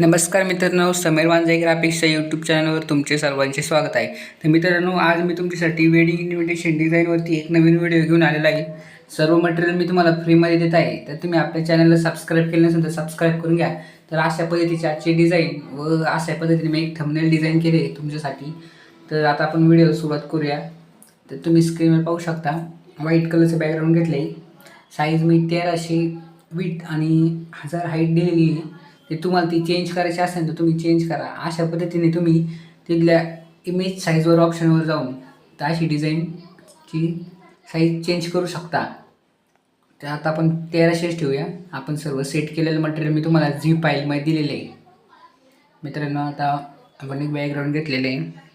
नमस्कार मित्रांनो समीर वांजाई ग्राफिक्सच्या यूट्यूब चॅनलवर तुमचे सर्वांचे स्वागत आहे. तर मित्रांनो आज मी तुमच्यासाठी वेडिंग इन्व्हिटेशन डिझाईनवरती एक नवीन व्हिडिओ घेऊन आलेला आहे. सर्व मटेरियल मी तुम्हाला फ्रीमध्ये देत आहे. तर तुम्ही आपल्या चॅनलला सबस्क्राईब केलं नसेल तर सबस्क्राईब करून घ्या. तर अशा पद्धतीची आजची डिझाईन व अशा पद्धतीने मी एक थंबनेल डिझाईन केले आहे तुमच्यासाठी. तर आता आपण व्हिडिओला सुरुवात करूया. तर तुम्ही स्क्रीनवर पाहू शकता. व्हाईट कलरचं बॅकग्राऊंड घेतलं. आहे साईज मी तेराशे वीट आणि हजार हाईट दिलेली आहे. ते तुम्हाला ती चेंज करायची असेल तर तुम्ही चेंज करा. अशा पद्धतीने तुम्ही तिथल्या इमेज साईजवर ऑप्शनवर जाऊन तर अशी डिझाईनची साईज चेंज करू शकता. तर आता आपण तेराशेच ठेवूया. आपण सर्व सेट केलेलं मटेरियल मी तुम्हाला झी फाईलमध्ये दिलेलं आहे. मित्रांनो आता आपण एक बॅकग्राऊंड घेतलेलं आहे.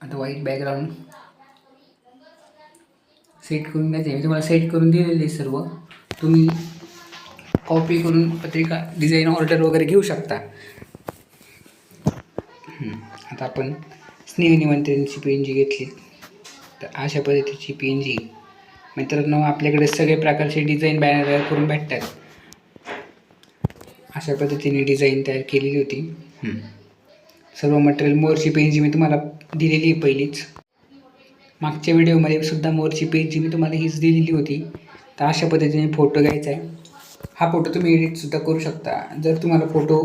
आता व्हाईट बॅकग्राऊंड सेट करून द्यायचे मी तुम्हाला सेट करून दिलेले आहे सर्व. तुम्ही कॉपी करून पत्रिका डिझाईन ऑर्डर वगैरे घेऊ शकता. आता आपण स्नेहनिमंत्रणची पी एन जी घेतली. तर अशा पद्धतीची पी एन जी मित्रांनो आपल्याकडे सगळे प्रकारचे डिझाईन बॅनर तयार करून भेटतात. अशा पद्धतीने डिझाईन तयार केलेली होती. सर्व मटेरियल मोरची पेन जी मी तुम्हाला दिलेली आहे पहिलीच. मागच्या व्हिडिओमध्ये सुद्धा मोरची पेज जी मी तुम्हाला हीच दिलेली होती तर अशा पद्धतीने फोटो घ्यायचा आहे. हा फोटो तुम्ही एडिटसुद्धा करू शकता. जर तुम्हाला फोटो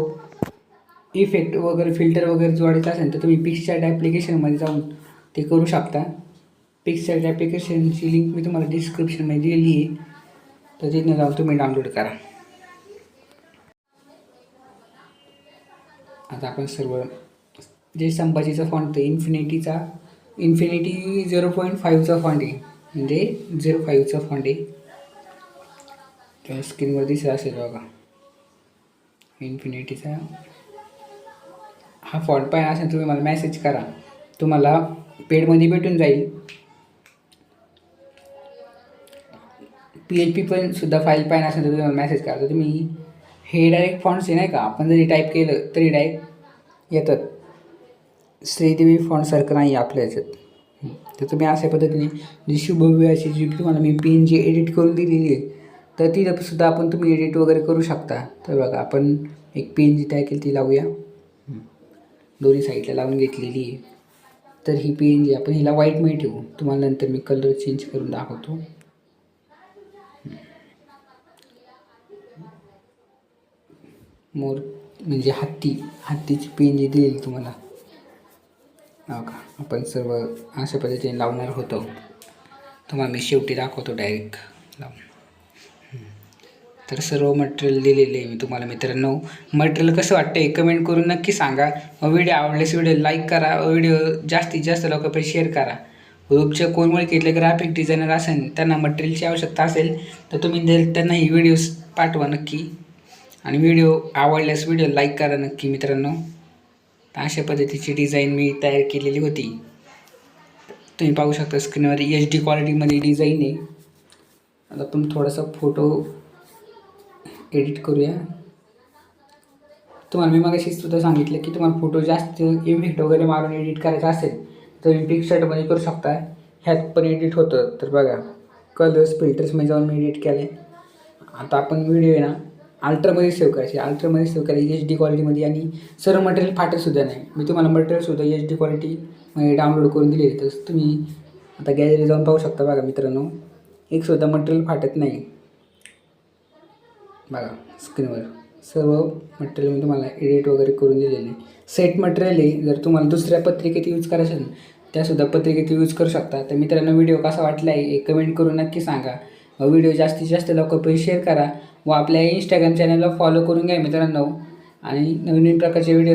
इफेक्ट वगैरे फिल्टर वगैरे जोडायचं असेल तर तुम्ही पिक्सचार्ट ॲप्लिकेशनमध्ये जाऊन ते करू शकता. पिक्सचार्ट ॲप्लिकेशनची लिंक मी तुम्हाला डिस्क्रिप्शनमध्ये दिलेली आहे. तर तिथनं जाऊन तुम्ही डाउनलोड करा. आता आपण सर्व जे संभाजीचा फॉन्ट आहे इन्फिनिटीचा इन्फिनिटी झिरो पॉईंट फाईव्हचा फॉन्ट आहे. म्हणजे झिरो फाईव्हचा फॉन्ट आहे. त्या स्क्रीनवर दिसत असेल बघा. इन्फिनिटीचा. हा फॉन्ट पाहिजे असेल तुम्ही मला मेसेज करा. तुम्हाला पेडमध्ये भेटून जाईल. पी एच पी पण सुद्धा फाईल पाहिजे असेल तर तुम्ही मला मेसेज करा. तर तुम्ही हे डायरेक्ट फॉन्ट्स आहे नाही का? आपण जरी टाईप केलं तरी डायरेक्ट येतात. श्रीदेवी फॉन्टसारखं नाही आपल्या याच्यात तर तुम्ही अशा पद्धतीने जी शुभव्य अशी जी तुम्हाला मी पी एन जी एडिट करून दिलेली आहे तर ती सुद्धा आपण तुम्ही एडिट वगैरे करू शकता. तर बघा आपण एक पी एन जी तयार केली ती लावूया. दोन्ही साईडला लावून घेतलेली आहे. तर ही पी एन जी आपण हिला व्हाईटमध्ये ठेवू. तुम्हाला नंतर मी कलर चेंज करून दाखवतो. मोर म्हणजे हत्ती हत्तीची पेन जी दिलेली तुम्हाला. हो का? आपण सर्व अशा पद्धतीने लावणार होतो. तुम्हाला मी शेवटी दाखवतो डायरेक्ट लावून. तर सर्व मटेरियल दिलेले आहे मी तुम्हाला मित्रांनो. मटेरियल कसं वाटतं आहे कमेंट करून नक्की सांगा. व्हिडिओ आवडल्यास व्हिडिओ लाईक करा. व्हिडिओ जास्तीत जास्त लोकांपर्यंत शेअर करा. ग्रुपच्या कोणमुळे घेतले ग्राफिक डिझायनर असेल त्यांना मटेरियलची आवश्यकता असेल तर तुम्ही त्यांना ही व्हिडिओज पाठवा नक्की. आणि व्हिडिओ आवडल्यास व्हिडिओ लाईक करा नक्की मित्रांनो. तर अशा पद्धतीची डिझाईन मी तयार केलेली होती. तुम्ही पाहू शकता स्क्रीनवर एच डी क्वालिटीमध्ये डिझाईन आहे. आता आपण थोडासा फोटो एडिट करूया. तुम्हाला मी मागाशी सुद्धा सांगितलं की तुम्हाला फोटो जास्त इफेक्ट वगैरे मारून एडिट करायचा असेल तर तुम्ही पिक्सर्टमध्ये करू शकता. ह्यात पण एडिट होतं. तर बघा कलर्स फिल्टर्समध्ये जाऊन मी एडिट केले आता आपण व्हिडिओ आहे ना अल्ट्रामध्ये सेव्ह करायची. अल्ट्रामध्ये सेव्ह करायची. एच डी क्वालिटीमध्ये आणि सर्व मटेरियल फाटतसुद्धा नाही. मी तुम्हाला मटेरियलसुद्धा एच डी क्वालिटीमध्ये डाउनलोड करून दिले तर तुम्ही आता गॅलरी जाऊन पाहू शकता बघा मित्रांनो. एकसुद्धा मटेरियल फाटत नाही. बघा स्क्रीनवर सर्व मटेरियल मी तुम्हाला एडिट वगैरे करून दिलेले. सेट मटेरियल आहे. जर तुम्हाला दुसऱ्या पत्रिकेत यूज करायचं असेल त्यासुद्धा पत्रिकेत यूज करू शकता. तर मित्रांनो व्हिडिओ कसा वाटला आहे हे कमेंट करून नक्की सांगा. व्हिडिओ जास्तीत जास्त लोकांपर्यंत शेअर करा व आपल्या इंस्टाग्राम चॅनलला फॉलो करून घ्या मित्रांनो. आणि नवीन नवीन प्रकारचे व्हिडिओ